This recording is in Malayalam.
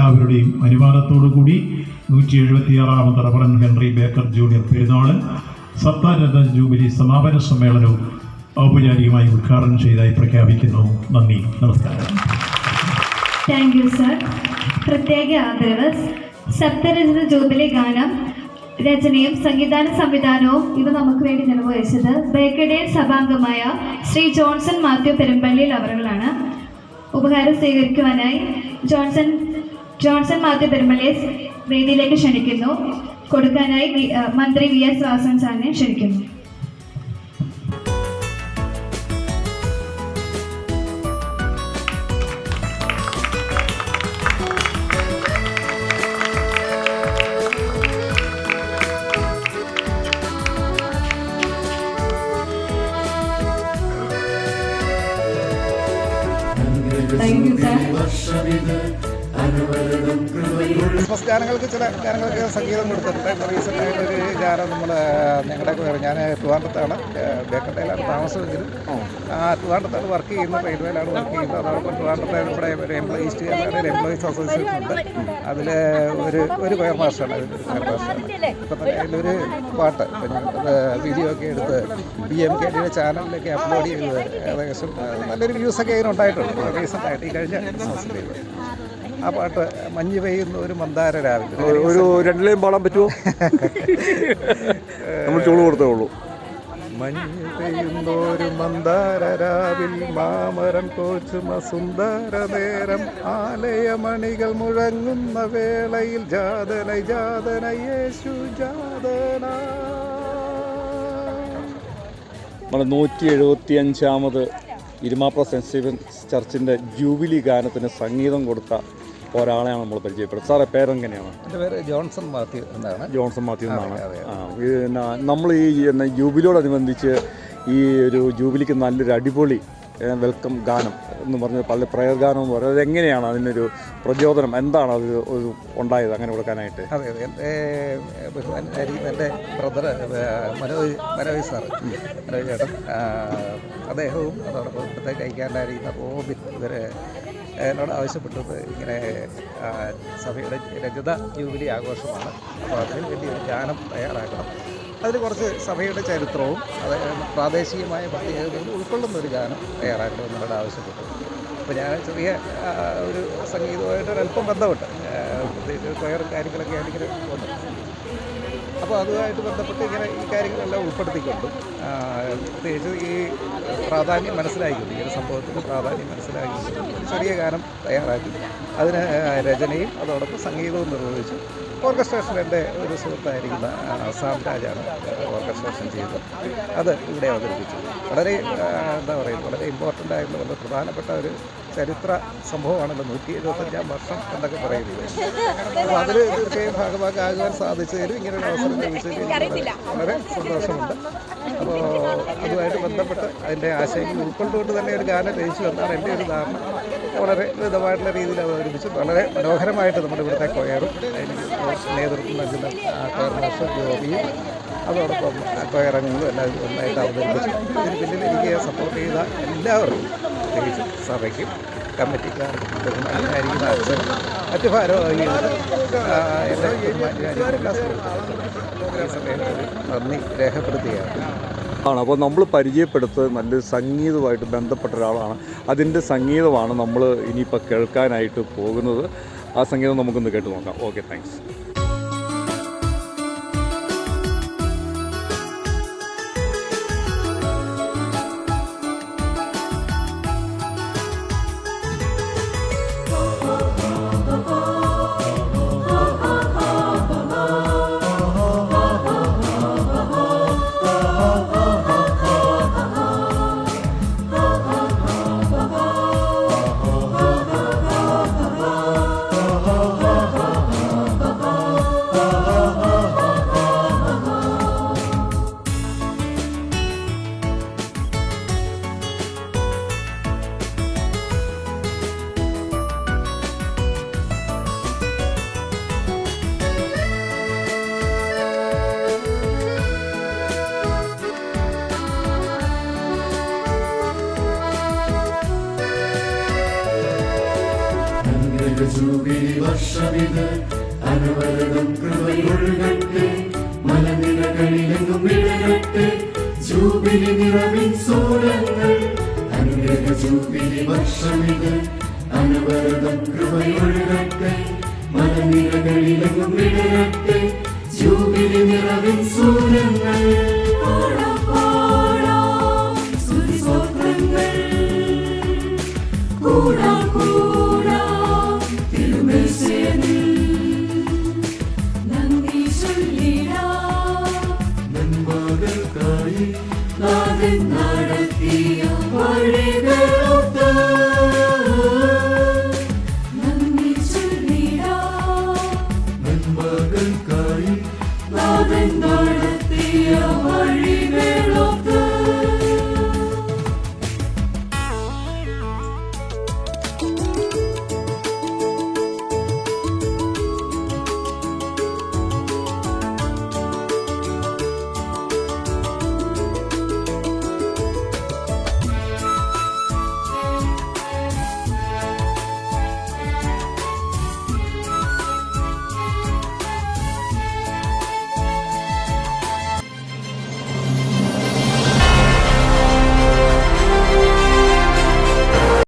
എല്ലാവരുടെയും അനുവാദത്തോടുകൂടി നൂറ്റി എഴുപത്തിയാറാമത് റവറൻ ഹെൻറി ബേക്കർ ജൂനിയർ പെരുന്നാൾ സത്താരത ജൂബിലി സമാപന സമ്മേളനവും ഔപചാരികമായി ഉദ്ഘാടനം ചെയ്തതായി പ്രഖ്യാപിക്കുന്നു. നന്ദി. നമസ്കാരം. താങ്ക് യു സർ പ്രത്യേക ആദരവ്. സപ്തരചന ജൂബിലി ഗാനം രചനയും സംവിധാന സംവിധാനവും ഇവ നമുക്ക് വേണ്ടി നിർവഹിച്ചത് ബേക്കഡേൽ സഭാംഗമായ ശ്രീ ജോൺസൺ മാത്യു പെരുമ്പള്ളിയിൽ അവറുകളാണ്. ഉപഹാരം സ്വീകരിക്കുവാനായി ജോൺസൺ ജോൺസൺ മാത്യു പെരുമലയെ വേദിയിലേക്ക് ക്ഷണിക്കുന്നു കൊടുക്കാനായി മന്ത്രി വി എസ് വാസൻ സാറിനെ ക്ഷണിക്കുന്നു Thank you, sir. ഗാനങ്ങൾക്ക് ചില ഗാനങ്ങൾക്ക് സംഗീതം കൊടുത്തിട്ടുണ്ട്. റീസെന്റ് ആയിട്ടൊരു ഗാനം നമ്മൾ ഞങ്ങളുടെ ഞാൻ ട്രിവാൻഡത്താണ് ബേക്കട്ടയിലാണ് താമസമെങ്കിലും ആ ട്രിവാൻഡത്താണ് വർക്ക് ചെയ്യുന്നത്. റെയിൽവേയിലാണ് വർക്ക് ചെയ്യുന്നത്. അതോടൊപ്പം ട്രിവാൻഡത്തെ നമ്മുടെ ഒരു എംപ്ലോയി ഈസ്റ്റ് കേരളയുടെ ഒരു എംപ്ലോയീസ് അസോസിയേഷൻ ഉണ്ട്. അതിൽ ഒരു ഒരു ഫയർ മാസ്റ്ററാണ് അതിൽ ഒരു ഫയർ മാസ്റ്ററാണ് ഇപ്പം തന്നെ അതിലൊരു പാട്ട് വീഡിയോ ഒക്കെ എടുത്ത് ബി എം കെ ഡിയുടെ ചാനലിലൊക്കെ അപ്ലോഡ് ചെയ്തത്. ഏകദേശം നല്ലൊരു വ്യൂസൊക്കെ അതിനുണ്ടായിട്ടുണ്ട് റീസെന്റ് ആയിട്ട് ഈ കഴിഞ്ഞ ആ പാട്ട് മഞ്ഞ് പെയ്യുന്ന ഒരു മന്ദാര രാവിലെ. ഒരു രണ്ടിലേയും പാടാൻ പറ്റുമോ നമ്മൾ ചൂട് കൊടുത്തേ ഉള്ളൂ. മഞ്ഞ് പെയ്യുന്നോരു മന്ദാര രാവിൽ മാമരം കോച്ചുമ സുന്ദര നേരം ആലയമണികൾ മുഴങ്ങുന്ന വേളയിൽ ജാതന ജാതന യേശു ജാതന. നമ്മുടെ നൂറ്റി എഴുപത്തി അഞ്ചാമത് ഇരുമാപ്ര സെന്റ് സ്റ്റീഫൻസ് ചർച്ചിന്റെ ജൂബിലി ഗാനത്തിന് സംഗീതം കൊടുത്ത ഒരാളെയാണ് നമ്മൾ പരിചയപ്പെടുന്നത്. സാറേ പേരെങ്ങനെയാണ്? എന്റെ പേര് ജോൺസൺ മാത്യു എന്നാണ്. ജോൺസൺ മാത്യു എന്നാണ്. ആ പിന്നെ നമ്മൾ ഈ ജൂബിലിയോടനുബന്ധിച്ച് ഈ ഒരു ജൂബിലിക്ക് നല്ലൊരു അടിപൊളി വെൽക്കം ഗാനം എന്ന് പറഞ്ഞ പല പ്രയർ ഗാനം എന്ന് പറയുന്നത് എങ്ങനെയാണ് അതിനൊരു പ്രചോദനം? എന്താണ് അത് ഒരു ഉണ്ടായത് അങ്ങനെ കൊടുക്കാനായിട്ട്? അതെ അതെ. എന്റെ എന്റെ ബ്രദർ മനോജ് മനോജ് സാറ്. മനോജ് ചേട്ടൻ. അദ്ദേഹവും അതോടൊപ്പം ഇപ്പോഴത്തെ കൈക്കാരനായിരിക്കുന്ന റോബിൻ ഇവർ എന്നോട് ആവശ്യപ്പെട്ടത് ഇങ്ങനെ സഭയുടെ രജത ജൂബിലി ആഘോഷമാണ്. അപ്പോൾ അതിന് വലിയ ഗാനം തയ്യാറാക്കണം. അതിൽ കുറച്ച് സഭയുടെ ചരിത്രവും അത് പ്രാദേശികമായ പ്രത്യേകതകളും ഉൾക്കൊള്ളുന്ന ഒരു ഗാനം തയ്യാറാക്കണം എന്നോട് ആവശ്യപ്പെട്ടു. അപ്പോൾ ഞാൻ ചെറിയ ഒരു സംഗീതമായിട്ട് ഒരല്പം ബന്ധമുണ്ട് കൊയറും കാര്യങ്ങളൊക്കെ ആയിരിക്കും ഉണ്ട് അപ്പോൾ അതുമായിട്ട് ബന്ധപ്പെട്ട് ഇങ്ങനെ ഈ കാര്യങ്ങളെല്ലാം ഉൾപ്പെടുത്തിക്കൊണ്ട് പ്രത്യേകിച്ച് ഈ പ്രാധാന്യം മനസ്സിലാക്കിക്കൊണ്ട് ഈ ഒരു സംഭവത്തിന്റെ പ്രാധാന്യം മനസ്സിലാക്കി ചെറിയ ഗാനം തയ്യാറാക്കി. അതിന് രചനയും അതോടൊപ്പം സംഗീതവും നിർവഹിച്ചു ഓർക്കസ്ട്രേഷൻ എന്റെ ഒരു സുഹൃത്തായിരിക്കുന്ന സാം രാജാണ് ഓർക്കസ്ട്രേഷൻ ചെയ്തത്. അത് ഇവിടെ അവതരിപ്പിച്ചു. വളരെ എന്താ പറയുക വളരെ ഇമ്പോർട്ടന്റ് ആയിട്ടുള്ള വളരെ പ്രധാനപ്പെട്ട ഒരു ചരിത്ര സംഭവമാണല്ലോ. നൂറ്റി എഴുപത്തഞ്ചാം വർഷം എന്നൊക്കെ പറയുന്നത്. അപ്പോൾ അതിൽ തീർച്ചയായും ഭാഗഭാഗമാകാൻ സാധിച്ചതിലും ഇങ്ങനെ ഒരു അവസരം ലഭിച്ചതിൽ വളരെ സന്തോഷമുണ്ട്. അപ്പോൾ അതുമായിട്ട് ബന്ധപ്പെട്ട് അതിന്റെ ആശയങ്ങൾ ഉൾക്കൊണ്ടുകൊണ്ട് തന്നെ ഒരു ഗാനം രചിച്ചു എന്നാണ് എന്റെ ഒരു ധാരണ. വളരെ ലളിതമായിട്ടുള്ള രീതിയിൽ അവതരിപ്പിച്ച്. വളരെ മനോഹരമായിട്ട് നമ്മുടെ ഇവിടുത്തെ കൊയറും അതിന് നേതൃത്വം നൽകുന്ന കൊയർ മാസ്റ്റർ ജോബിയും അതോടൊപ്പം കൊയറങ്ങളും എല്ലാവരും ഒന്നായിട്ട് അവതരിപ്പിച്ചു. ഇതിന് പിന്നിൽ എനിക്ക് സപ്പോർട്ട് ചെയ്ത എല്ലാവർക്കും പ്രത്യേകിച്ച് സഭയ്ക്കും കമ്മിറ്റിക്കാർക്കും ബഹുമാനായിരിക്കുന്ന അച്ഛനും മറ്റ് സുഹൃത്തുക്കൾക്കും ഈ നന്ദി രേഖപ്പെടുത്തുകയാണ്. ആണ്. അപ്പോൾ നമ്മൾ പരിചയപ്പെടുത്ത് നല്ലൊരു സംഗീതമായിട്ട് ബന്ധപ്പെട്ട ഒരാളാണ്. അതിന്റെ സംഗീതമാണ് നമ്മൾ ഇനിയിപ്പോൾ കേൾക്കാനായിട്ട് പോകുന്നത്. ആ സംഗീതം നമുക്കൊന്ന് കേട്ട് നോക്കാം. ഓക്കെ താങ്ക്സ് നിന്റെ ജൂബിലി വർഷമിത് അനുവരതം കൃപയൊഴുകട്ടെ മലനിരകളിലെങ്ങും വിടരട്ടെ ജൂബിലി നിറവിൻ സൂരങ്ങൾ അനുഗ്രഹ ജൂബിലി വർഷമിത് അനുവരതം കൃപയൊഴുകട്ടെ മലനിരകളിലെങ്ങും വിടരട്ടെ ജൂബിലി നിറവിൻ സൂര്യങ്ങൾ കൂടാ நடத்திய வழிகளும்